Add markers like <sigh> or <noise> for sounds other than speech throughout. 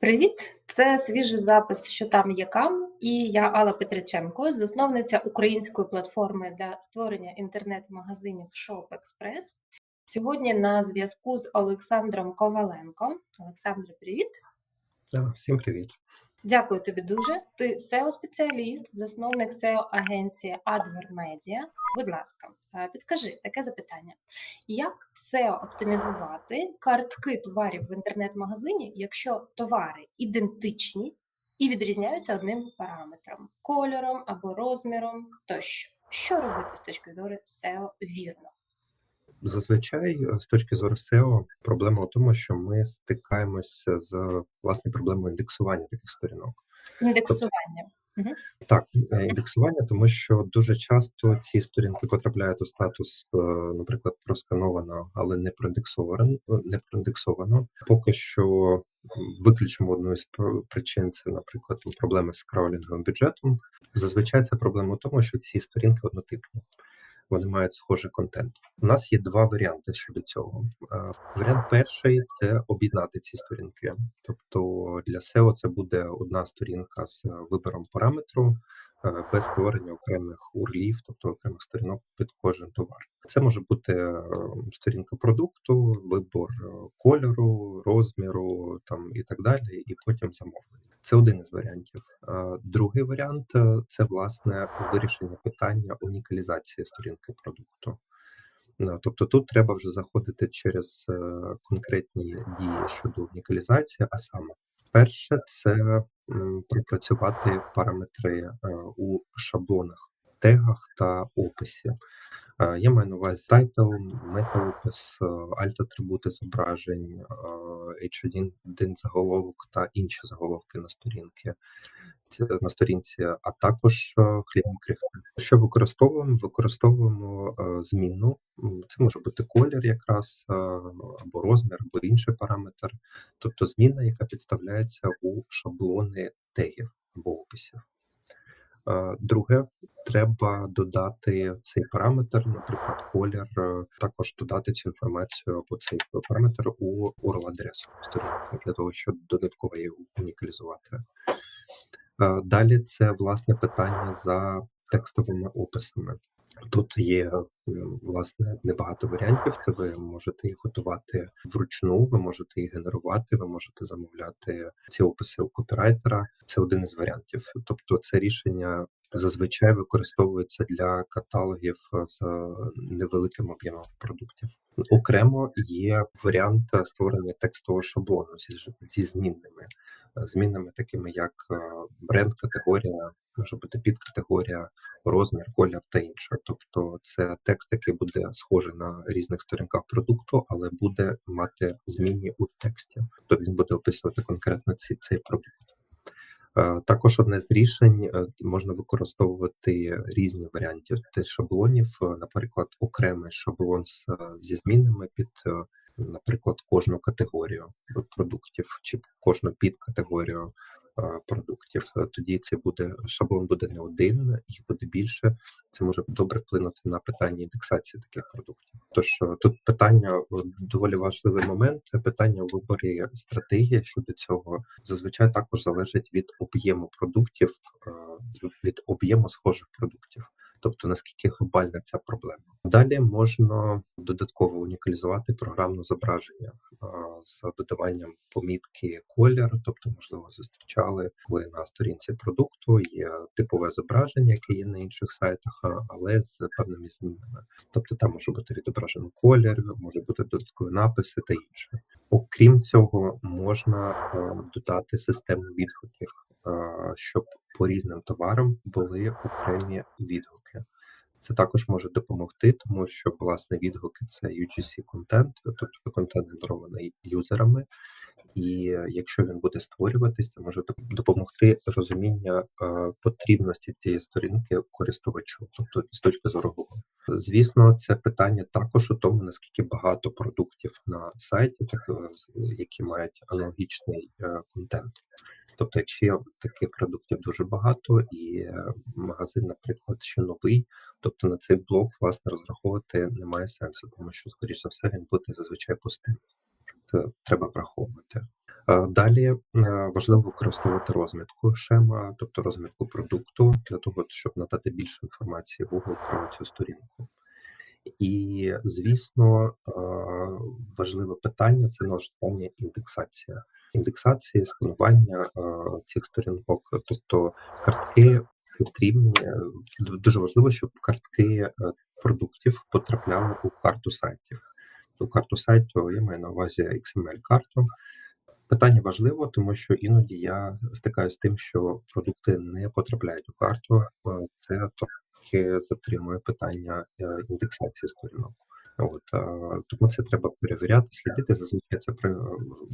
Привіт! Це свіжий запис «Що там є кам» і я Алла Петриченко, засновниця української платформи для створення інтернет-магазинів ShopExpress. Сьогодні на зв'язку з Олександром Коваленком. Олександре, привіт! Да, всім привіт. Дякую тобі дуже. Ти SEO-спеціаліст, засновник SEO-агенції AdverMedia. Будь ласка, е, підкажи таке запитання: як SEO оптимізувати картки товарів в інтернет-магазині, якщо товари ідентичні і відрізняються одним параметром кольором або розміром тощо? Що робити з точки зору SEO вірно? Зазвичай, е, з точки зору SEO, проблема в тому, що ми стикаємося з власне проблемою індексування таких сторінок. Індексування. Угу. Так, е, індексування, тому що дуже часто ці сторінки потрапляють у статус, е, наприклад, проскановано, але не проіндексовано. Не проіндексовано. Поки що виключимо одну із причин, це, наприклад, проблеми з краулінговим бюджетом. Зазвичай це проблема в тому, що ці сторінки однотипні вони мають схожий контент. У нас є два варіанти щодо цього. Варіант перший це об'єднати ці сторінки. Тобто для SEO це буде одна сторінка з вибором параметру. Без створення окремих урлів, тобто окремих сторінок під кожен товар. Це може бути сторінка продукту, вибор кольору, розміру там і так далі, і потім замовлення. Це один із варіантів. Другий варіант е, це власне вирішення питання унікалізації сторінки продукту. Тобто тут треба вже заходити через е, конкретні дії щодо унікалізації, а саме перше це пропрацювати параметри е, у шаблонах, тегах та описі. Я маю на увазі тайтл, метаопис, альт-атрибути зображень, H1 заголовок та інші заголовки на сторінки. На сторінці, а також хлібні крихти. Що використовуємо? Використовуємо зміну. Це може бути колір, якраз або розмір, або інший параметр, тобто зміна, яка підставляється у шаблони тегів або описів. Друге, треба додати цей параметр, наприклад, колір, е, також додати цю інформацію або цей параметр у URL-адресу для того, щоб додатково її унікалізувати. Далі це власне питання за текстовими описами. Тут є власне небагато варіантів, то ви можете їх готувати вручну, ви можете їх генерувати, ви можете замовляти ці описи у копірайтера. Це один із варіантів. Тобто, це рішення зазвичай використовується для каталогів з невеликим об'ємом продуктів. Окремо є варіант створення текстового шаблону зі, змінними змінами, такими як бренд, категорія, може бути підкатегорія, розмір, колір та інше. Тобто, це текст, який буде схожий на різних сторінках продукту, але буде мати зміни у тексті. Тобто він буде описувати конкретно цей, цей продукт. Е, також одне з рішень е, можна використовувати різні варіанти шаблонів, е, наприклад, окремий шаблон зі змінами під, наприклад, кожну категорію продуктів чи кожну підкатегорію продуктів. Тоді це буде шаблон буде не один, їх буде більше. Це може добре вплинути на питання індексації таких продуктів. Тож тут питання доволі важливий момент. Питання у виборі стратегії щодо цього зазвичай також залежить від об'єму продуктів, від об'єму схожих продуктів тобто наскільки глобальна ця проблема. Далі можна додатково унікалізувати програмне зображення з додаванням помітки колір, тобто, можливо, зустрічали, коли на сторінці продукту є типове зображення, яке є на інших сайтах, але з певними змінами. Тобто там може бути відображений колір, може бути додаткові написи та інше. Окрім цього, можна додати систему відгуків щоб по різним товарам були окремі відгуки. Це також може допомогти, тому що власне відгуки це UGC контент, тобто контент генерований юзерами, і якщо він буде створюватись, це може допомогти розуміння потрібності цієї сторінки користувачу, тобто з точки зору Google. Звісно, це питання також у тому, наскільки багато продуктів на сайті, так е, які мають аналогічний е, контент. Тобто, якщо таких продуктів дуже багато, і е, магазин, наприклад, ще новий, тобто на цей блок власне розраховувати немає сенсу, тому що, скоріш за все, він буде зазвичай пустим. Це треба враховувати. Далі е, важливо використовувати розмітку шема, тобто розмітку продукту, для того, щоб надати більше інформації Google про цю сторінку. І, звісно, е, важливе питання це налаштування індексація. Індексації, сканування е, цих сторінок, тобто картки потрібні. е, Дуже важливо, щоб картки продуктів потрапляли у карту сайтів. У карту сайту я маю на увазі XML-карту. Питання важливо, тому що іноді я стикаюся з тим, що продукти не потрапляють у карту. Це затримує питання е, індексації сторінок. От е, тому це треба перевіряти, слідити. Зазвичай це при-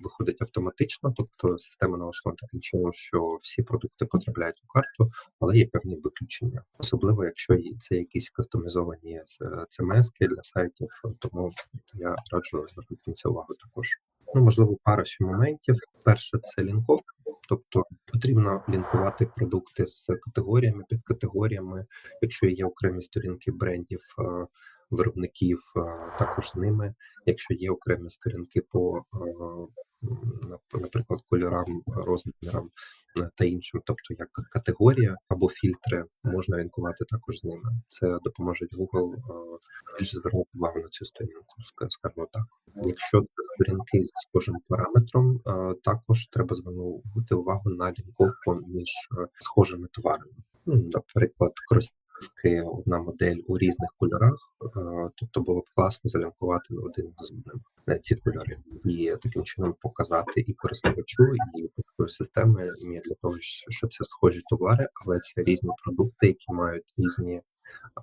виходить автоматично, тобто система налаштована таким чином, що всі продукти потрапляють у карту, але є певні виключення, особливо якщо це якісь кастомізовані CMS для сайтів. Тому я раджу звернути на це увагу також. Ну, можливо, пара ще моментів. Перше це лінковка, тобто потрібно лінкувати продукти з категоріями, підкатегоріями. Якщо є окремі сторінки брендів, е, виробників, е, також з ними. Якщо є окремі сторінки по, е, наприклад, кольорам, розмірам е, та іншим, тобто як категорія або фільтри, можна лінкувати також з ними. Це допоможе Google е, більш звернути увагу на цю сторінку, скажімо так. Якщо сторінки з схожим параметром, е, також треба звернути увагу на лінковку між схожими товарами. Ну, Наприклад, одна модель у різних кольорах, е, тобто було б класно залінкувати один з одним е, ці кольори і таким чином показати і користувачу, і системи. Для того, що це схожі товари, але це різні продукти, які мають різні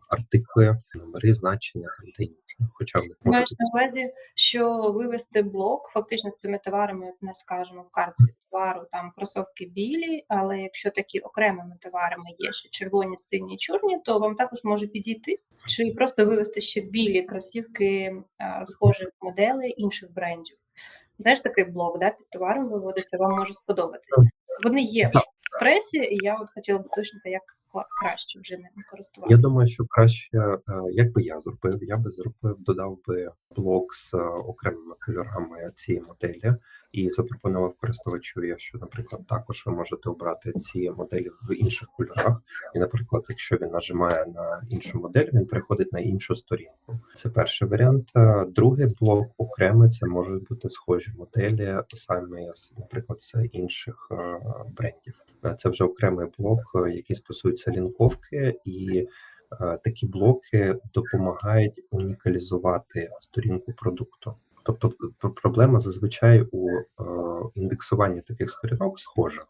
артикли, номери, значення та інше. Хоча в Маєш на увазі, що вивести блок фактично з цими товарами, як не скажемо, в картці товару там кросовки білі, але якщо такі окремими товарами є ще червоні, сині, чорні, то вам також може підійти. Чи просто вивести ще білі кросівки схожих моделей інших брендів. Знаєш, такий блок да, під товаром виводиться, вам може сподобатися. Вони є в пресі, і я от хотіла б уточнити, як краще вже ними користуватися. Я думаю, що краще, е, як би я зробив, я би зробив, додав би блок з е, окремими кольорами цієї моделі і запропонував користувачу, якщо, наприклад, також ви можете обрати ці моделі в інших кольорах. І, наприклад, якщо він нажимає на іншу модель, він переходить на іншу сторінку. Це перший варіант. Е, Другий блок окремий це можуть бути схожі моделі, саме з, наприклад, з інших брендів. Це вже окремий блок, який стосується лінковки, і е, такі блоки допомагають унікалізувати сторінку продукту. Тобто пр- проблема зазвичай у е, індексуванні таких сторінок схожа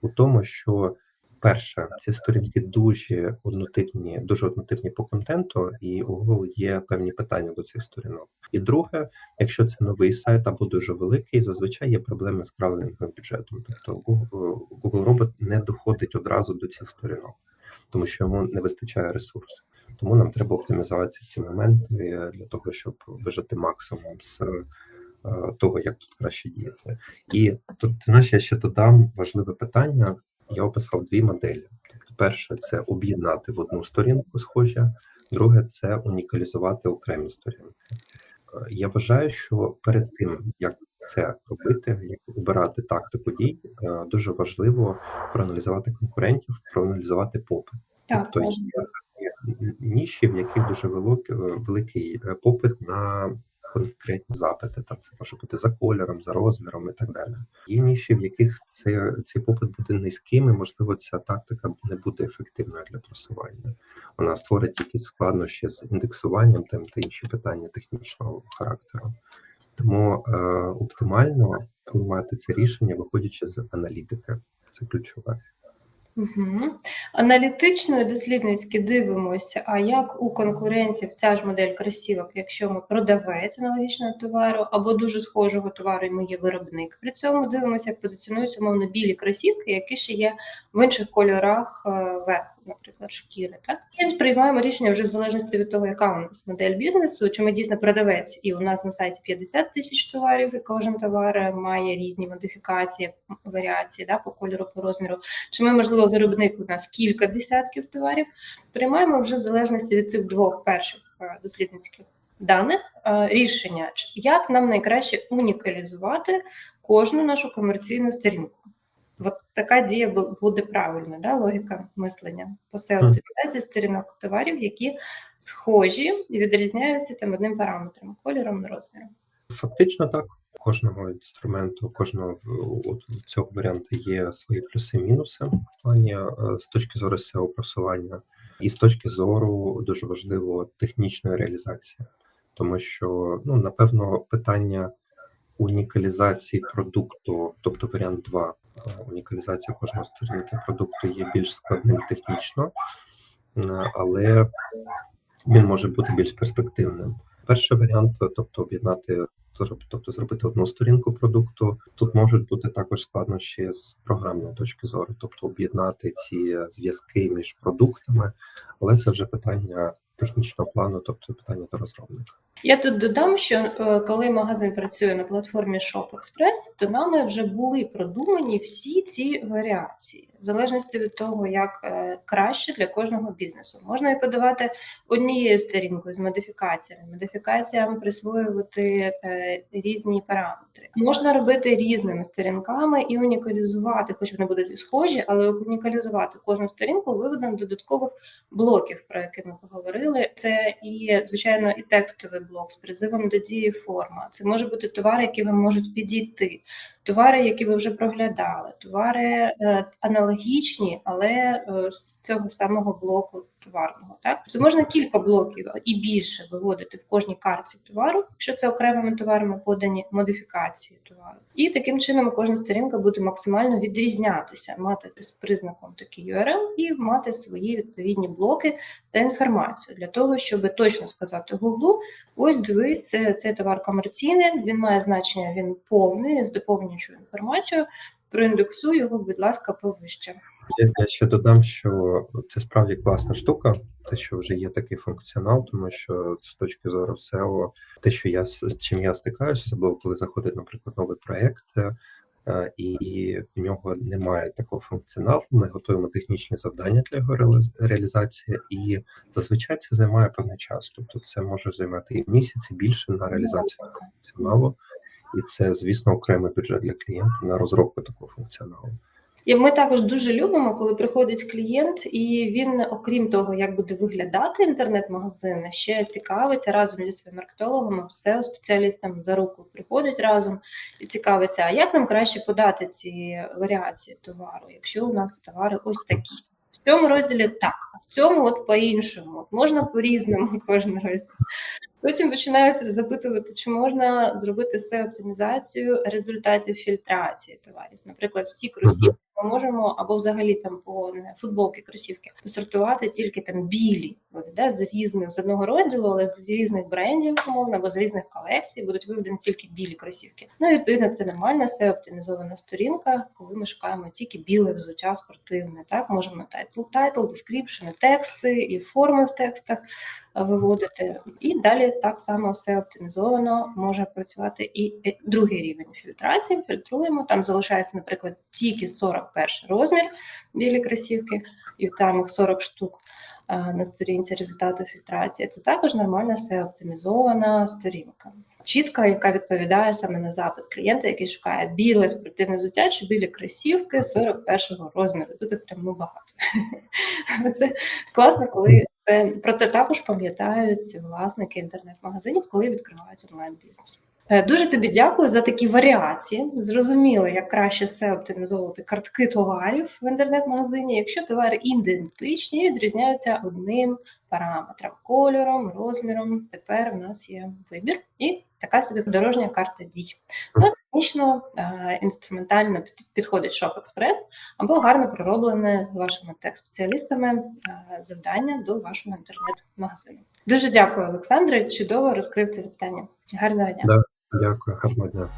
у тому, що перше, ці сторінки дуже однотипні, дуже однотипні по контенту, і у Google є певні питання до цих сторінок. І друге, якщо це новий сайт або дуже великий, зазвичай є проблеми з кравлінговим бюджетом. Тобто Google, робот не доходить одразу до цих сторінок, тому що йому не вистачає ресурсу. Тому нам треба оптимізувати ці моменти для того, щоб вижати максимум з е, того, як тут краще діяти. І тут знаєш, я ще додам важливе питання. Я описав дві моделі. Перше це об'єднати в одну сторінку схожі, друге це унікалізувати окремі сторінки. Е, Я вважаю, що перед тим як це робити, як обирати тактику дій, е, дуже важливо проаналізувати конкурентів, проаналізувати попит. Так, Тобто є ніші, в яких дуже великий, великий е, попит на конкретні запити. Там це може бути за кольором, за розміром і так далі. Є ніші, в яких це, цей попит буде низьким, і можливо ця тактика не буде ефективною для просування. Вона створить якісь складнощі з індексуванням там та інші питання технічного характеру. Тому е, оптимально приймати це рішення, виходячи з аналітики. Це ключове. Угу. Аналітично і дослідницьки дивимося, а як у конкурентів ця ж модель кросівок, якщо ми продавець аналогічного товару або дуже схожого товару, і ми є виробник. При цьому дивимося, як позиціонуються умовно білі кросівки, які ще є в інших кольорах е, верху, наприклад, шкіри. Так і приймаємо рішення вже в залежності від того, яка у нас модель бізнесу, чи ми дійсно продавець, і у нас на сайті 50 тисяч товарів, і кожен товар має різні модифікації, варіації да, по кольору, по розміру. Чи ми, можливо, виробник у нас кілька десятків товарів, приймаємо вже в залежності від цих двох перших е, дослідницьких даних е, рішення, як нам найкраще унікалізувати кожну нашу комерційну сторінку. От така дія бу- буде правильна, да? логіка мислення по SEO-оптимізації сторінок товарів, які схожі і відрізняються там одним параметром кольором, розміром. Фактично так. Кожного інструменту, кожного от цього варіанту є свої плюси і мінуси в плані е, з точки зору SEO просування, і з точки зору дуже важливо технічної реалізації, тому що ну напевно питання унікалізації продукту, тобто варіант 2, е, унікалізація кожної сторінки продукту є більш складним технічно, е, але він може бути більш перспективним. Перший варіант, тобто об'єднати, тобто зробити одну сторінку продукту. Тут можуть бути також складнощі з програмної точки зору, тобто об'єднати ці зв'язки між продуктами, але це вже питання технічного плану, тобто питання до розробника. Я тут додам, що е, коли магазин працює на платформі Shop Express, то нами вже були продумані всі ці варіації, в залежності від того, як е, краще для кожного бізнесу. Можна і подавати однією сторінкою з модифікаціями, модифікаціям присвоювати е, різні параметри. Можна робити різними сторінками і унікалізувати, хоч вони будуть схожі, але унікалізувати кожну сторінку виводом додаткових блоків, про які ми поговорили. Це і звичайно і текстовий блок з призивом до дії форма. Це може бути товари, які вам можуть підійти, товари, які ви вже проглядали, товари е, аналогічні, але е, з цього самого блоку товарного. Так тобто можна кілька блоків і більше виводити в кожній карті товару, якщо це окремими товарами подані модифікації товару. І таким чином кожна сторінка буде максимально відрізнятися, мати з признаком такий URL і мати свої відповідні блоки та інформацію для того, щоб точно сказати Гуглу: ось дивись, це, цей товар комерційний, він має значення, він повний з доповнюючою інформацією. Проіндексуй його, будь ласка, повище. Я, ще додам, що це справді класна штука, те, що вже є такий функціонал, тому що з точки зору SEO, те, що я з чим я стикаюся, особливо коли заходить, наприклад, новий проект, е, і в нього немає такого функціоналу. Ми готуємо технічні завдання для його реаліз- реалізації, і зазвичай це займає певний час. Тобто, це може займати і місяць, і більше на реалізацію функціоналу. І це, звісно, окремий бюджет для клієнта на розробку такого функціоналу. І ми також дуже любимо, коли приходить клієнт, і він, окрім того, як буде виглядати інтернет-магазин, ще цікавиться разом зі своїм маркетологом, SEO спеціалістом за руку приходить разом і цікавиться, а як нам краще подати ці варіації товару, якщо у нас товари ось такі. В цьому розділі так, а в цьому от по-іншому. Можна по-різному <laughs> кожен розділ. Потім починають запитувати, чи можна зробити себе оптимізацію результатів фільтрації товарів. Наприклад, всі кросівки ми можемо або взагалі там по не футболки, кросівки посортувати тільки там білі, да, з різних з одного розділу, але з різних брендів, умовно, або з різних колекцій будуть виведені тільки білі кросівки. Ну, і, відповідно, це нормальна SEO-оптимізована сторінка, коли ми шукаємо тільки біле взуття спортивне. Так, можемо тайтл, тайтл, description, тексти і форми в текстах виводити. І далі так само все оптимізовано може працювати і е, другий рівень фільтрації. Фільтруємо. Там залишається, наприклад, тільки 41 розмір білі кросівки, і там їх 40 штук на сторінці результату фільтрації. Це також нормальна оптимізована сторінка. Чітка, яка відповідає саме на запит клієнта, який шукає біле спортивне взуття чи білі кросівки 41-го розміру. Тут їх прям ну, багато. <laughs> Це класно, коли про це також пам'ятають власники інтернет-магазинів, коли відкривають онлайн-бізнес. Е, Дуже тобі дякую за такі варіації. Зрозуміло, як краще все оптимізовувати картки товарів в інтернет-магазині, якщо товари ідентичні і відрізняються одним параметром кольором, розміром. Тепер у нас є вибір і така собі дорожня карта дій. Ну, технічно е, інструментально під- підходить Shop Express або гарно пророблене вашими тех-спеціалістами е, завдання до вашого інтернет-магазину. Дуже дякую, Олександре. Чудово розкрив це запитання. Гарного дня. Дякую, гарного дня.